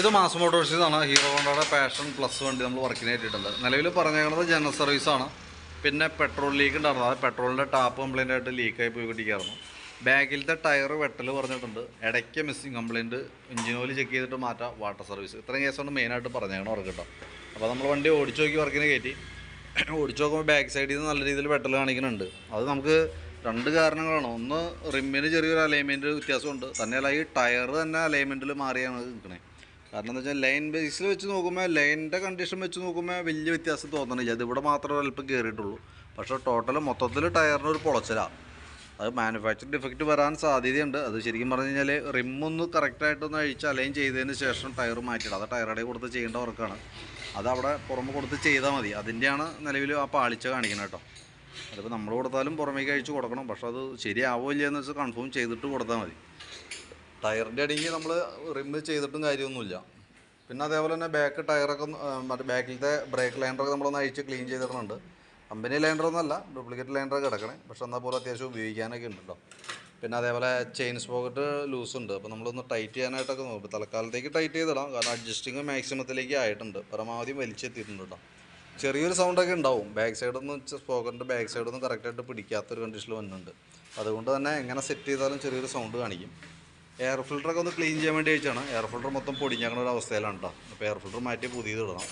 ഇത് മാസ് മോട്ടോഴ്സിന്നാണ് ഹീറോ ഹോണ്ടയുടെ പാഷൻ പ്ലസ് വണ്ടി നമ്മൾ വർക്കിന് ആയിട്ടുള്ളത് നിലവിൽ പറഞ്ഞേക്കുന്നത് ജനറൽ സർവീസാണ് പിന്നെ പെട്രോൾ ലീക്ക് ഉണ്ടായിരുന്നു. അത് പെട്രോളിന്റെ ടാപ്പ് കംപ്ലൈന്റ് ആയിട്ട് ലീക്കായി കിട്ടിക്കായിരുന്നു ബാക്കിലത്തെ ടയർ വെട്ടൽ പറഞ്ഞിട്ടുണ്ട്. ഇടയ്ക്ക് missing complaint engine oil check ചെയ്തിട്ട് മാറ്റാം. വാട്ടർ സർവീസ് ഇത്രയും കേസാണ് മെയിനായിട്ട് പറഞ്ഞേക്കണം അവർക്ക് കേട്ടോ. അപ്പോൾ നമ്മൾ വണ്ടി ഓടിച്ചു നോക്കി വർക്കിന് കയറ്റി. ഓടിച്ചു നോക്കുമ്പോൾ ബാക്ക് സൈഡിൽ നിന്ന് നല്ല രീതിയിൽ വെട്ടൽ കാണിക്കുന്നുണ്ട്. അത് നമുക്ക് രണ്ട് കാരണങ്ങളാണ്. ഒന്ന് റിമ്മിന് ചെറിയൊരു അലൈൻമെന്റ് വ്യത്യാസമുണ്ട്. തന്നെയല്ല ഈ ടയർ തന്നെ അലൈൻമെന്റിൽ മാറിയാണ് നിൽക്കണേ കാരണം എന്താ വെച്ചാൽ ലൈൻ ബേസിൽ വെച്ച് നോക്കുമ്പോൾ ലൈനിന്റെ കണ്ടീഷൻ വെച്ച് നോക്കുമ്പോൾ വലിയ വ്യത്യാസം തോന്നണില്ല. ഇത് ഇവിടെ മാത്രമേ അല്പം കയറിയിട്ടുള്ളൂ പക്ഷേ ടോട്ടൽ മൊത്തത്തിൽ ടയറിന് ഒരു പൊളച്ചിലാണ് അത് മാനുഫാക്ചർ ഡിഫക്റ്റ് വരാൻ സാധ്യതയുണ്ട്. അത് ശരിക്കും പറഞ്ഞു കഴിഞ്ഞാൽ റിമ്മൊന്ന് കറക്റ്റായിട്ടൊന്ന് അഴിച്ച് അലൈൻ ചെയ്തതിന് ശേഷം ടയർ മാറ്റിയിട്ട് അത് ടയറുടെ കൊടുത്ത് ചെയ്യേണ്ട വർക്കാണ്. അത് അവിടെ പുറമെ കൊടുത്ത് ചെയ്താൽ മതി. അതിന്റെയാണ് നിലവിൽ ആ പാളിച്ച കാണിക്കുന്നത് കേട്ടോ അതിപ്പോൾ നമ്മൾ കൊടുത്താലും പുറമേക്ക് അഴിച്ച് കൊടുക്കണം. പക്ഷെ അത് ശരിയാവില്ല എന്ന് വെച്ചാൽ കൺഫേം ചെയ്തിട്ട് കൊടുത്താൽ മതി. ടയറിന്റെ അടിയിൽ നമ്മൾ റിമ്മ് ചെയ്തിട്ടും കാര്യമൊന്നുമില്ല. പിന്നെ അതേപോലെ തന്നെ ബാക്ക് ടയറൊക്കെ മറ്റേ ബാക്കിലത്തെ ബ്രേക്ക് ലൈൻഡറൊക്കെ നമ്മളൊന്ന് അഴിച്ച് ക്ലീൻ ചെയ്തിടുന്നുണ്ട്. കമ്പനി ലൈൻഡറൊന്നുമല്ല ഡ്യൂപ്ലിക്കേറ്റ് ലൈൻഡർ കിടക്കണേ. പക്ഷെ എന്നാൽ പോലും അത്യാവശ്യം ഉപയോഗിക്കാനൊക്കെ ഉണ്ട് കേട്ടോ പിന്നെ അതേപോലെ ചെയിൻ സ്പോക്കറ്റ് ലൂസ് ഉണ്ട്. അപ്പോൾ നമ്മളൊന്ന് ടൈറ്റ് ചെയ്യാനായിട്ടൊക്കെ നോക്കും. തൽക്കാലത്തേക്ക് ടൈറ്റ് ചെയ്തിടാം. കാരണം അഡ്ജസ്റ്റിങ് മാക്സിമത്തിലേക്ക് ആയിട്ടുണ്ട്. പരമാവധി വലിച്ചെത്തിയിട്ടുണ്ട് കേട്ടോ ചെറിയൊരു സൗണ്ടൊക്കെ ഉണ്ടാവും. ബാക്ക് സൈഡൊന്നും സ്പോക്കറിന്റെ ബാക്ക് സൈഡൊന്നും കറക്റ്റായിട്ട് പിടിക്കാത്തൊരു കണ്ടീഷനിൽ വന്നിട്ടുണ്ട്. അതുകൊണ്ട് തന്നെ എങ്ങനെ സെറ്റ് ചെയ്താലും ചെറിയൊരു സൗണ്ട് കാണിക്കും. എയർ ഫിൽറ്ററൊക്കെ ഒന്ന് ക്ലീൻ ചെയ്യാൻ വേണ്ടി വെച്ചാണ്. എയർ ഫിൽറ്റർ മൊത്തം പൊടിഞ്ഞാകുന്ന ഒരു അവസ്ഥയിലാണ് കേട്ടോ അപ്പോൾ എയർ ഫിൽറ്റർ മാറ്റി പുതിയത് ഇടണം.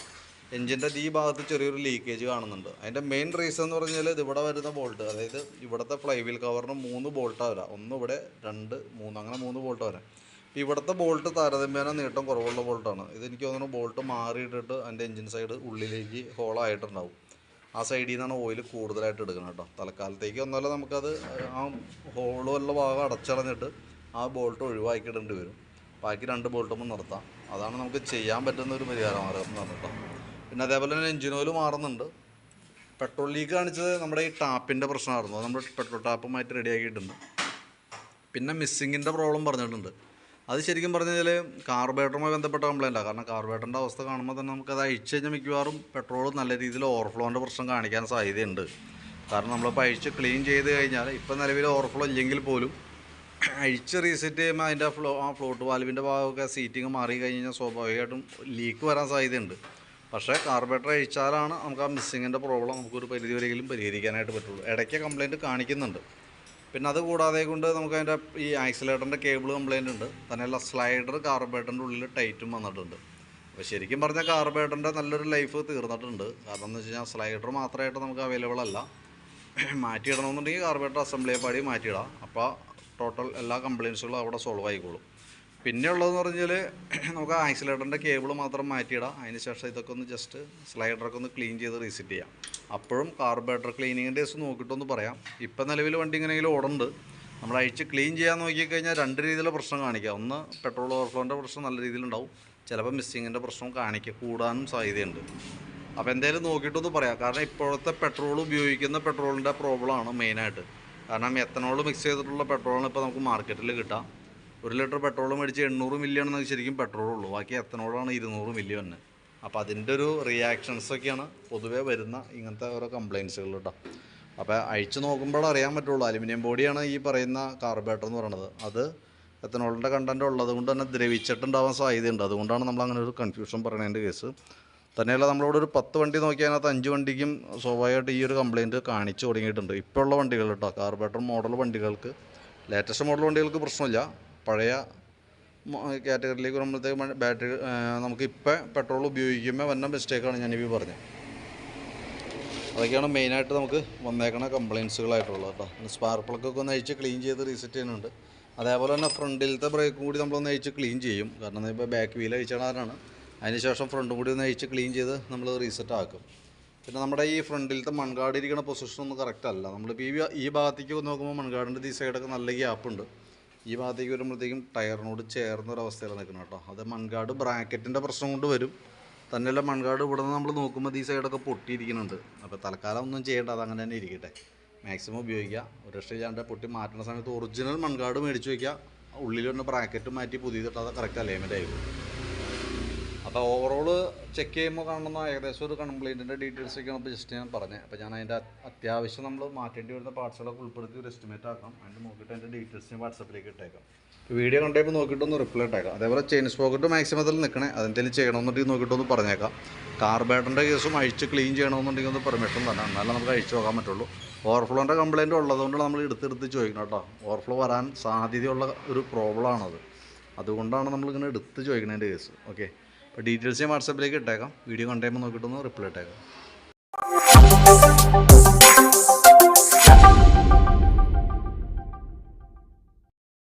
എഞ്ചിന്റെ ഈ ഭാഗത്ത് ചെറിയൊരു ലീക്കേജ് കാണുന്നുണ്ട്. അതിന്റെ മെയിൻ റീസൺ എന്ന് പറഞ്ഞാൽ ഇത് ഇവിടെ വരുന്ന ബോൾട്ട് അതായത് ഇവിടുത്തെ ഫ്ലൈ വീൽ കവറിന് മൂന്ന് ബോൾട്ടാണ് വരാം ഒന്ന് ഇവിടെ രണ്ട് മൂന്ന് അങ്ങനെ മൂന്ന് ബോൾട്ട് വരാം. ഇപ്പോൾ ഇവിടുത്തെ ബോൾട്ട് താരതമ്യേന നീട്ടം കുറവുള്ള ബോൾട്ടാണ് ഇത് എനിക്ക് തോന്നുന്നു ബോൾട്ട് മാറിയിട്ടിട്ട് അതിന്റെ എഞ്ചിൻ സൈഡ് ഉള്ളിലേക്ക് ഹോളായിട്ടുണ്ടാവും ആ സൈഡിൽ നിന്നാണ് ഓയിൽ കൂടുതലായിട്ട് എടുക്കുന്നത് കേട്ടോ തൽക്കാലത്തേക്ക് ഒന്നല്ല നമുക്കത് ആ ഹോളുള്ള ഭാഗം അടച്ചടഞ്ഞിട്ട് ആ ബോൾട്ട് ഒഴിവാക്കിയിടേണ്ടി വരും. ബാക്കി രണ്ട് ബോൾട്ടുമ്പോൾ നിർത്താം അതാണ് നമുക്ക് ചെയ്യാൻ പറ്റുന്ന ഒരു പരിഹാര മാർഗം പറഞ്ഞിട്ടോ. പിന്നെ അതേപോലെ തന്നെ എഞ്ചിൻ ഓയിൽ മാറുന്നുണ്ട്. പെട്രോൾ ലീക്ക് കാണിച്ചത് നമ്മുടെ ഈ ടാപ്പിന്റെ പ്രശ്നമായിരുന്നു. നമ്മൾ പെട്രോൾ ടാപ്പ് മാറ്റി റെഡിയാക്കിയിട്ടുണ്ട് പിന്നെ മിസ്സിങ്ങിന്റെ പ്രോബ്ലം പറഞ്ഞിട്ടുണ്ട്. അത് ശരിക്കും പറഞ്ഞു കഴിഞ്ഞാൽ കാർബേറ്ററുമായി ബന്ധപ്പെട്ട കംപ്ലൈന്റാണ് കാരണം കാർബേറ്ററിന്റെ അവസ്ഥ കാണുമ്പോൾ തന്നെ നമുക്കത് അഴിച്ചു കഴിഞ്ഞാൽ മിക്കവാറും പെട്രോൾ നല്ല രീതിയിൽ ഓവർഫ്ലോന്റെ പ്രശ്നം കാണിക്കാൻ സാധ്യതയുണ്ട്. കാരണം നമ്മളിപ്പോൾ അഴിച്ച് ക്ലീൻ ചെയ്ത് കഴിഞ്ഞാൽ ഇപ്പം നിലവിൽ ഓവർഫ്ലോ ഇല്ലെങ്കിൽ പോലും അഴിച്ച് റീസെറ്റ് ചെയ്യുമ്പോൾ അതിന്റെ ഫ്ലോ ആ ഫ്ലോട്ട് വാൽവിന്റെ ഭാഗമൊക്കെ സീറ്റിങ് മാറി കഴിഞ്ഞ് കഴിഞ്ഞാൽ സ്വാഭാവികമായിട്ടും ലീക്ക് വരാൻ സാധ്യതയുണ്ട്. പക്ഷേ കാർബറേറ്റർ അഴിച്ചാലാണ് നമുക്ക് ആ മിസ്സിങ്ങിന്റെ പ്രോബ്ലം നമുക്കൊരു പരിധി വരെയെങ്കിലും പരിഹരിക്കാനായിട്ട് പറ്റുള്ളൂ. ഇടയ്ക്ക് കംപ്ലയിന്റ് കാണിക്കുന്നുണ്ട്. പിന്നെ അത് കൂടാതെ കൊണ്ട് നമുക്ക് അതിന്റെ ഈ ആക്സിലേറ്ററിന്റെ കേബിൾ കംപ്ലയിന്റ് ഉണ്ട്. തന്നെയല്ല സ്ലൈഡർ കാർബറേറ്ററിന്റെ ഉള്ളിൽ ടൈറ്റും വന്നിട്ടുണ്ട്. അപ്പോൾ ശരിക്കും പറഞ്ഞാൽ കാർബറേറ്ററിന്റെ നല്ലൊരു ലൈഫ് തീർന്നിട്ടുണ്ട്. കാരണം എന്ന് വെച്ച് കഴിഞ്ഞാൽ സ്ലൈഡർ മാത്രമായിട്ട് നമുക്ക് അവൈലബിൾ അല്ല. മാറ്റിയിടണമെന്നുണ്ടെങ്കിൽ കാർബറേറ്റർ അസംബ്ലിയെ പാടി മാറ്റിയിടാം. അപ്പോൾ ടോട്ടൽ എല്ലാ കംപ്ലയിൻസുകളും അവിടെ സോൾവ് ആയിക്കോളും. പിന്നെ ഉള്ളതെന്ന് പറഞ്ഞാൽ നമുക്ക് ആക്സിലേറ്ററിന്റെ കേബിൾ മാത്രം മാറ്റിയിടാം. അതിന് ശേഷം ഇതൊക്കെ ഒന്ന് ജസ്റ്റ് സ്ലൈഡറൊക്കെ ഒന്ന് ക്ലീൻ ചെയ്ത് റീസെറ്റ് ചെയ്യാം. അപ്പോഴും കാർബേറ്റർ ക്ലീനിങ്ങിന്റെ കേസ് നോക്കിയിട്ടൊന്ന് പറയാം. ഇപ്പം നിലവിൽ വണ്ടി ഇങ്ങനെയെങ്കിലും ഓടുന്നുണ്ട്. നമ്മൾ അഴിച്ച് ക്ലീൻ ചെയ്യാൻ നോക്കിക്കഴിഞ്ഞാൽ രണ്ട് രീതിയിലുള്ള പ്രശ്നം കാണിക്കുക ഒന്ന് പെട്രോൾ ഓവർഫ്ലോന്റെ പ്രശ്നം നല്ല രീതിയിലുണ്ടാവും ചിലപ്പോൾ മിസ്സിങ്ങിന്റെ പ്രശ്നം കാണിക്കുക കൂടാനും സാധ്യതയുണ്ട്. അപ്പോൾ എന്തായാലും നോക്കിയിട്ടൊന്ന് പറയാം. കാരണം ഇപ്പോഴത്തെ പെട്രോൾ ഉപയോഗിക്കുന്ന പെട്രോളിന്റെ പ്രോബ്ലമാണ് മെയിനായിട്ട് കാരണം എത്തനോൾ മിക്സ് ചെയ്തിട്ടുള്ള പെട്രോളാണ് ഇപ്പോൾ നമുക്ക് മാർക്കറ്റിൽ കിട്ടാം. ഒരു ലിറ്റർ പെട്രോൾ മേടിച്ച് എണ്ണൂറ് മില്ലിയാണെന്ന് ശരിക്കും പെട്രോൾ ഉള്ളൂ. ബാക്കി എത്തനോളാണ് ഇരുന്നൂറ് തന്നെ അപ്പോൾ അതിന്റെ ഒരു റിയാക്ഷൻസൊക്കെയാണ് പൊതുവേ വരുന്ന ഇങ്ങനത്തെ ഓരോ കംപ്ലയിൻസുകൾ കേട്ടോ അപ്പോൾ അഴിച്ച് നോക്കുമ്പോൾ അറിയാൻ പറ്റുള്ളൂ. അലുമിനിയം ബോഡിയാണ് ഈ പറയുന്ന കാർബേറ്റർ എന്ന് പറയുന്നത് അത് എത്തനോളിന്റെ കണ്ടന്റ് ഉള്ളത് കൊണ്ട് തന്നെ ദ്രവിച്ചിട്ടുണ്ടാവാൻ സാധ്യതയുണ്ട്. അതുകൊണ്ടാണ് നമ്മൾ അങ്ങനെ ഒരു കൺഫ്യൂഷൻ പറയുന്നതിന്റെ കേസ് തന്നെയല്ല നമ്മളിവിടെ ഒരു പത്ത് വണ്ടി നോക്കി അതിനകത്ത് അഞ്ച് വണ്ടിക്കും സ്വാഭാവികമായിട്ട് ഈ ഒരു കംപ്ലയിന്റ് കാണിച്ചു തുടങ്ങിയിട്ടുണ്ട്. ഇപ്പോഴുള്ള വണ്ടികൾ കേട്ടോ കാർബേറ്റർ മോഡൽ വണ്ടികൾക്ക് ലേറ്റസ്റ്റ് മോഡൽ വണ്ടികൾക്ക് പ്രശ്നമില്ല. പഴയ കാറ്റഗറിയിലേക്ക് വരുമ്പോഴത്തേക്ക് ബാറ്ററി നമുക്ക് ഇപ്പം പെട്രോൾ ഉപയോഗിക്കുമ്പോൾ വന്ന മിസ്റ്റേക്കാണ് ഞാനിപ്പോൾ പറഞ്ഞത്. അതൊക്കെയാണ് മെയിനായിട്ട് നമുക്ക് വന്നേക്കണ കംപ്ലയിൻസുകളായിട്ടുള്ളത് കേട്ടോ. സ്പാർക്ക് പ്ലഗൊക്കെ ഒന്ന് അഴിച്ച് ക്ലീൻ ചെയ്ത് റീസെറ്റ് ചെയ്യുന്നുണ്ട്. അതേപോലെ തന്നെ ഫ്രണ്ടിലത്തെ ബ്രേക്കും കൂടി നമ്മളൊന്ന് അഴിച്ച് ക്ലീൻ ചെയ്യും. കാരണം ഇപ്പോൾ ബാക്ക് വീൽ അഴിച്ചാണ് അതിനുശേഷം ഫ്രണ്ടും കൂടി ഒന്ന് അഴിച്ച് ക്ലീൻ ചെയ്ത് നമ്മൾ റീസെറ്റ് ആക്കും. പിന്നെ നമ്മുടെ ഈ ഫ്രണ്ടിലത്തെ മൺകാട് ഇരിക്കുന്ന പൊസിഷൻ ഒന്നും കറക്റ്റ് അല്ല. നമ്മളിപ്പോൾ ഈ ഈ ഭാഗത്തേക്ക് നോക്കുമ്പോൾ മൺകാടിന്റെ ഈ സൈഡൊക്കെ നല്ല ഗ്യാപ്പ് ഉണ്ട്. ഈ ഭാഗത്തേക്ക് വരുമ്പോഴത്തേക്കും ടയറിനോട് ചേർന്ന ഒരു അവസ്ഥയിലാണ് നിൽക്കുന്നത് കേട്ടോ. അത് മൺകാട് ബ്രാക്കറ്റിന്റെ പ്രശ്നം കൊണ്ട് വരും. തന്നെയല്ല മൺകാട് ഇവിടെ നിന്ന് നമ്മൾ നോക്കുമ്പോൾ ഈ സൈഡൊക്കെ പൊട്ടിയിരിക്കുന്നുണ്ട്. അപ്പോൾ തൽക്കാലം ഒന്നും ചെയ്യേണ്ട അത് അങ്ങനെ തന്നെ ഇരിക്കട്ടെ. മാക്സിമം ഉപയോഗിക്കുക. ഒരു രക്ഷയില്ലാണ്ട് പൊട്ടി മാറ്റുന്ന സമയത്ത് ഒറിജിനൽ മൺകാട് മേടിച്ച് വയ്ക്കുക ഉള്ളിൽ വരുന്ന ബ്രാക്കറ്റ് മാറ്റി പുതിയതിട്ട് അത് കറക്റ്റ് അലൈൻമെന്റ് ആയിരിക്കും അപ്പോൾ ഓവറോൾ ചെക്ക് ചെയ്യുമ്പോൾ കാണുന്ന ഏകദേശം ഒരു കംപ്ലൈന്റിന്റെ ഡീറ്റെയിൽസ് ഒക്കെ ഇപ്പോൾ ജസ്റ്റ് ഞാൻ പറഞ്ഞത് അപ്പോൾ ഞാൻ അതിന്റെ അത്യാവശ്യം നമ്മൾ മാറ്റേണ്ടി വരുന്ന പാർട്സുകളൊക്കെ ഉൾപ്പെടുത്തി ഒരു എസ്റ്റിമേറ്റ് ആക്കാം. അതിന്റെ നോക്കിയിട്ട് അതിന്റെ ഡീറ്റെയിൽസ് ഞാൻ വാട്സപ്പിലേക്ക് ഇട്ടേക്കാം. വീഡിയോ കണ്ടപ്പോൾ നോക്കിയിട്ടൊന്ന് റിപ്ലൈ ഇട്ടേക്കാം. അതേപോലെ ചെയിൻ സ്പോക്കറ്റ് മാക്സിമത്തിൽ നിൽക്കണേ അതെന്തെങ്കിലും ചെയ്യണമെന്നുണ്ടെങ്കിൽ നോക്കിയിട്ടൊന്ന് പറഞ്ഞേക്കാം. കാർബേറ്ററിന്റെ കേസും അഴിച്ച് ക്ലീൻ ചെയ്യണമെന്നുണ്ടെങ്കിൽ ഒന്ന് പെർമിഷൻ തന്നെ എന്നാലും നമുക്ക് അഴിച്ചു നോക്കാൻ പറ്റുള്ളൂ. ഓവർഫ്ലോന്റെ കംപ്ലയിന്റ് ഉള്ളതുകൊണ്ട് നമ്മൾ എടുത്തെടുത്ത് ചോദിക്കണം കേട്ടോ. ഓവർഫ്ലോ വരാൻ സാധ്യതയുള്ള ഒരു പ്രോബ്ലമാണത് അതുകൊണ്ടാണ് നമ്മളിങ്ങനെ എടുത്ത് ചോദിക്കുന്നതിന്റെ കേസ് ഓക്കെ അപ്പോൾ ഡീറ്റെയിൽസ് ഞാൻ വാട്സപ്പിലേക്ക് ഇട്ടേക്കാം. വീഡിയോ കണ്ടുമ്പോൾ നോക്കിയിട്ടൊന്ന് റിപ്ലൈ ഇട്ടേക്കാം.